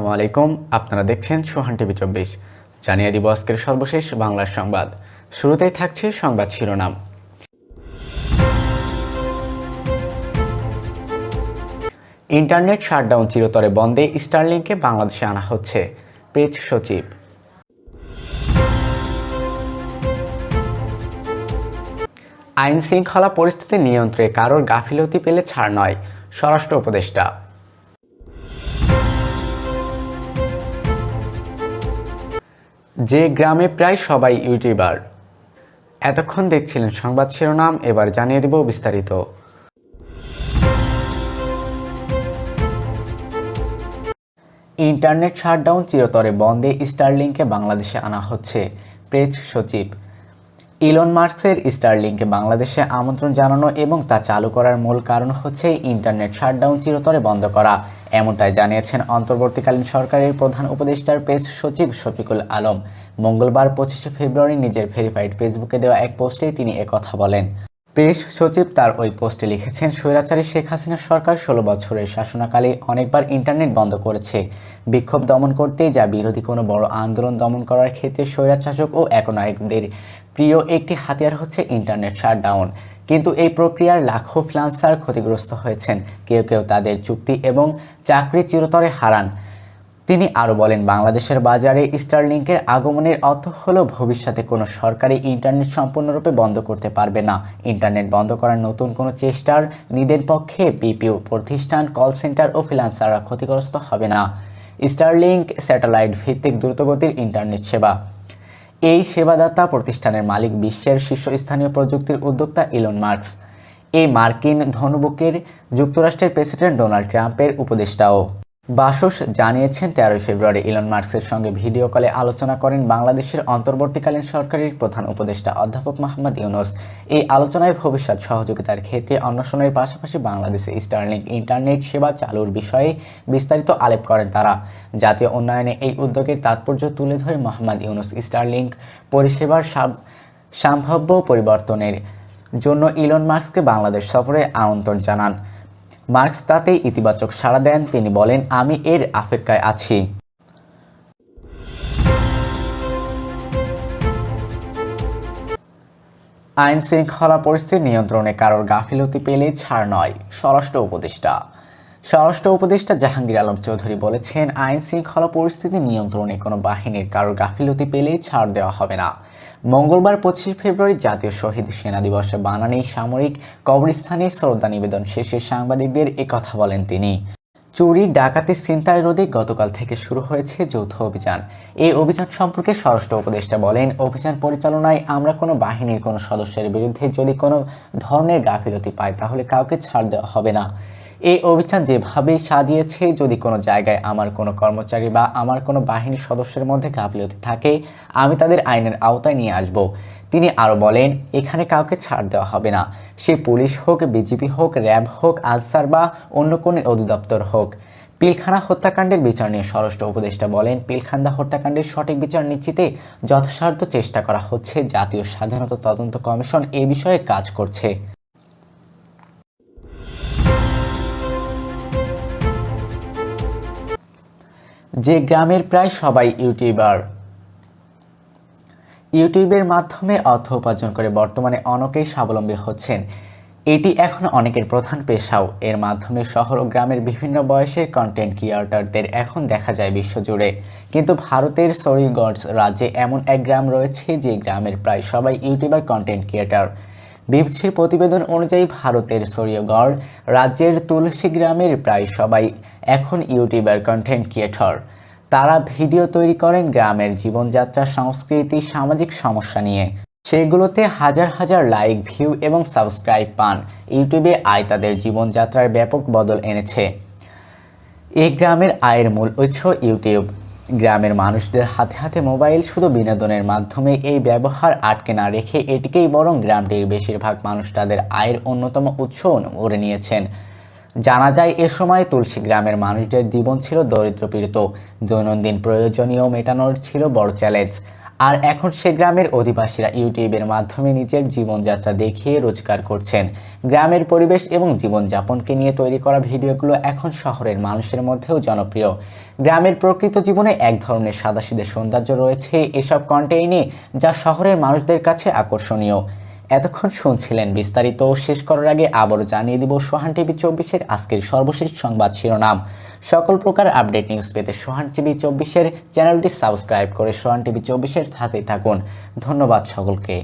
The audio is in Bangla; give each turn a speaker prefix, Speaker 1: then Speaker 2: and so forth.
Speaker 1: আসসালামু আলাইকুম আপনারা দেখছেন সোহান টিভি চব্বিশ। জানিয়ে দিব আজকের সর্বশেষ বাংলার সংবাদ। শুরুতেই থাকছে সংবাদ শিরোনাম। ইন্টারনেট শাটডাউন চিরতরে বন্ধে স্টারলিংকে বাংলাদেশে আনা হচ্ছে পেজ সচিব। আইন শৃঙ্খলা পরিস্থিতি নিয়ন্ত্রণে কারোর গাফিলতি পেলে ছাড় নয়, স্বরাষ্ট্র উপদেষ্টা। যে গ্রামে প্রায় সবাই ইউটিউবার। এতক্ষণ দেখছিলেন সংবাদ শিরোনাম, এবার জানিয়ে দেব বিস্তারিত। ইন্টারনেট শাটডাউন চিরতরে বন্ধে স্টারলিংকে বাংলাদেশে আনা হচ্ছে প্রেস সচিব। ইলন মার্কসের স্টারলিংকে বাংলাদেশে আমন্ত্রণ জানানো এবং তা চালু করার মূল কারণ হচ্ছে ইন্টারনেট শাটডাউন চিরতরে বন্ধ করা। এমনটাই জানিয়েছেন অন্তর্বর্তীকালীন সরকারের প্রধান উপদেষ্টার প্রেস সচিব শফিকুল আলম। মঙ্গলবার পঁচিশে ফেব্রুয়ারি নিজের ভেরিফাইড ফেসবুকে দেওয়া এক পোস্টেই তিনি একথা বলেন। প্রেস সচিব তার ওই পোস্টে লিখেছেন, স্বৈরাচারী শেখ হাসিনার সরকার ষোলো বছরের শাসনাকালে অনেকবার ইন্টারনেট বন্ধ করেছে। বিক্ষোভ দমন করতে যা বিরোধী কোনো বড় আন্দোলন দমন করার ক্ষেত্রে স্বৈরাচারক ও একনায়কদের প্রিয় একটি হাতিয়ার হচ্ছে ইন্টারনেট শাটডাউন। কিন্তু এই প্রক্রিয়ার লাখো ফ্লান্সার ক্ষতিগ্রস্ত হয়েছেন। কেউ কেউ তাদের চুক্তি এবং চাকরি চিরতরে হারান। তিনি আরও বলেন, বাংলাদেশের বাজারে স্টারলিংকের আগমনের অর্থ হলো ভবিষ্যতে কোনো সরকারি ইন্টারনেট সম্পূর্ণরূপে বন্ধ করতে পারবে না। ইন্টারনেট বন্ধ করার নতুন কোনো চেষ্টার নিদের পক্ষে পিপিও প্রতিষ্ঠান, কল সেন্টার ও ফ্রিল্যান্সাররা ক্ষতিগ্রস্ত হবে না। স্টারলিংক স্যাটেলাইট ভিত্তিক দ্রুতগতির ইন্টারনেট সেবা এই সেবাদাতা প্রতিষ্ঠানের মালিক বিশ্বের শীর্ষস্থানীয় প্রযুক্তির উদ্যোক্তা ইলন মার্কস। এই মার্কিন ধনবুকের যুক্তরাষ্ট্রের প্রেসিডেন্ট ডোনাল্ড ট্রাম্পের উপদেষ্টাও। বাসস জানিয়েছেন তেরোই ফেব্রুয়ারি ইলন মার্কসের সঙ্গে ভিডিও কলে আলোচনা করেন বাংলাদেশের অন্তর্বর্তীকালীন সরকারের প্রধান উপদেষ্টা অধ্যাপক মোহাম্মদ ইউনুস। এই আলোচনায় ভবিষ্যৎ সহযোগিতার ক্ষেত্রে অন্বেষণের পাশাপাশি বাংলাদেশে স্টারলিংক ইন্টারনেট সেবা চালুর বিষয়ে বিস্তারিত আলেপ করেন তারা। জাতীয় উন্নয়নে এই উদ্যোগের তাৎপর্য তুলে ধরে মোহাম্মদ ইউনুস স্টারলিংক পরিষেবার সম্ভাব্য পরিবর্তনের জন্য ইলন মার্কসকে বাংলাদেশ সফরে আমন্ত্রণ জানান। মার্কস তাতেই ইতিবাচক সাড়া দেন। তিনি বলেন, আমি এর অপেক্ষায় আছি। আইন শৃঙ্খলা পরিস্থিতি নিয়ন্ত্রণে কারোর গাফিলতি পেলে ছাড় নয়, স্বরাষ্ট্র উপদেষ্টা। স্বরাষ্ট্র উপদেষ্টা জাহাঙ্গীর আলম চৌধুরী বলেছেন আইন শৃঙ্খলা পরিস্থিতি নিয়ন্ত্রণে কোনো বাহিনীর কারোর গাফিলতি পেলে ছাড় দেওয়া হবে না। মঙ্গলবার পঁচিশে ফেব্রুয়ারি জাতীয় শহীদ সেনা দিবসে। বানানী সামরিক কবরস্থানে শ্রদ্ধা নিবেদন শেষে সাংবাদিকদের কথা বলেন তিনি। চুরি, ডাকাতি, ছিনতাই রোধে গতকাল থেকে শুরু হয়েছে যৌথ অভিযান। এই অভিযান সম্পর্কে স্বরাষ্ট্র উপদেষ্টা বলেন, অভিযান পরিচালনায় আমরা কোনো বাহিনীর কোনো সদস্যের বিরুদ্ধে যদি কোনো ধরনের গাফিলতি পাই, তাহলে কাউকে ছাড় দেওয়া হবে না। এই অভিযান যেভাবে সাজিয়েছে, যদি কোনো জায়গায় আমার কোনো কর্মচারী বা আমার কোনো বাহিনীর সদস্যের মধ্যে গাফিলতি থাকে, আমি তাদের আইনের আওতায় নিয়ে আসব। তিনি আরও বলেন, এখানে কাউকে ছাড় দেওয়া হবে না। সে পুলিশ হোক বিজেপি হোক, র্যাব হোক আনসার বা অন্য কোনো অধিদপ্তর হোক। পিলখানা হত্যাকাণ্ডের বিচার নিয়ে স্বরাষ্ট্র উপদেষ্টা বলেন, পিলখান্দা হত্যাকাণ্ডের সঠিক বিচার নিশ্চিতে যথাসাধ্য চেষ্টা করা হচ্ছে। জাতীয় স্বাধীনতা তদন্ত কমিশন এ বিষয়ে কাজ করছে। যে গ্রামের প্রায় সবাই ইউটিউবার। ইউটিউবের মাধ্যমে অর্থ উপার্জন করে বর্তমানে অনেকেই স্বাবলম্বী হচ্ছেন। এটি এখন অনেকের প্রধান পেশাও। এর মাধ্যমে শহর ও গ্রামের বিভিন্ন বয়সের কন্টেন্ট ক্রিয়েটরদের এখন দেখা যায় বিশ্বজুড়ে। কিন্তু ভারতের সরিগঞ্জ রাজ্যে এমন এক গ্রাম রয়েছে যে গ্রামের প্রায় সবাই ইউটিউবার কন্টেন্ট ক্রিয়েটর বিবিসির প্রতিবেদন অনুযায়ী ভারতের সরিয়গড় রাজ্যের তুলসী গ্রামের প্রায় সবাই এখন ইউটিউবার কন্টেন্ট ক্রিয়েটর তারা ভিডিও তৈরি করেন গ্রামের জীবনযাত্রা, সংস্কৃতি, সামাজিক সমস্যা নিয়ে। সেগুলোতে হাজার হাজার লাইক ভিউ এবং সাবস্ক্রাইব পান। ইউটিউবে আয় তাদের জীবনযাত্রার ব্যাপক বদল এনেছে। এই গ্রামের আয়ের মূল উৎস ইউটিউব। গ্রামের মানুষদের হাতে হাতে মোবাইল শুধু বিনোদনের মাধ্যমে এই ব্যবহার আটকে না রেখে এটিকেই বরং গ্রামটির বেশিরভাগ মানুষ তাদের আয়ের অন্যতম উৎস করে নিয়েছেন। জানা যায়, এ সময় তুলসী গ্রামের মানুষদের জীবন ছিল দরিদ্র পীড়িত দৈনন্দিন প্রয়োজনীয় মেটানোর ছিল বড় চ্যালেঞ্জ। আর এখন সে গ্রামের অধিবাসীরা ইউটিউবের মাধ্যমে নিজের জীবনযাত্রা দেখিয়ে রোজগার করছেন। গ্রামের পরিবেশ এবং জীবনযাপনকে নিয়ে তৈরি করা ভিডিওগুলো এখন শহরের মানুষের মধ্যেও জনপ্রিয়। গ্রামের প্রকৃত জীবনে এক ধরনের সাদাশিদের সৌন্দর্য রয়েছে এসব কন্টেইনে যা শহরের মানুষদের কাছে আকর্ষণীয়। এতক্ষণ শুনছিলেন বিস্তারিত। শেষ করার আগে আবারও জানিয়ে দিব সোহান টিভি চব্বিশের আজকের সর্বশেষ সংবাদ শিরোনাম। সকল প্রকার আপডেট নিউজ পেতে সোহান টিভি চব্বিশের চ্যানেলটি সাবস্ক্রাইব করে সোহান টিভি চব্বিশের সাথেই থাকুন। ধন্যবাদ সকলকে।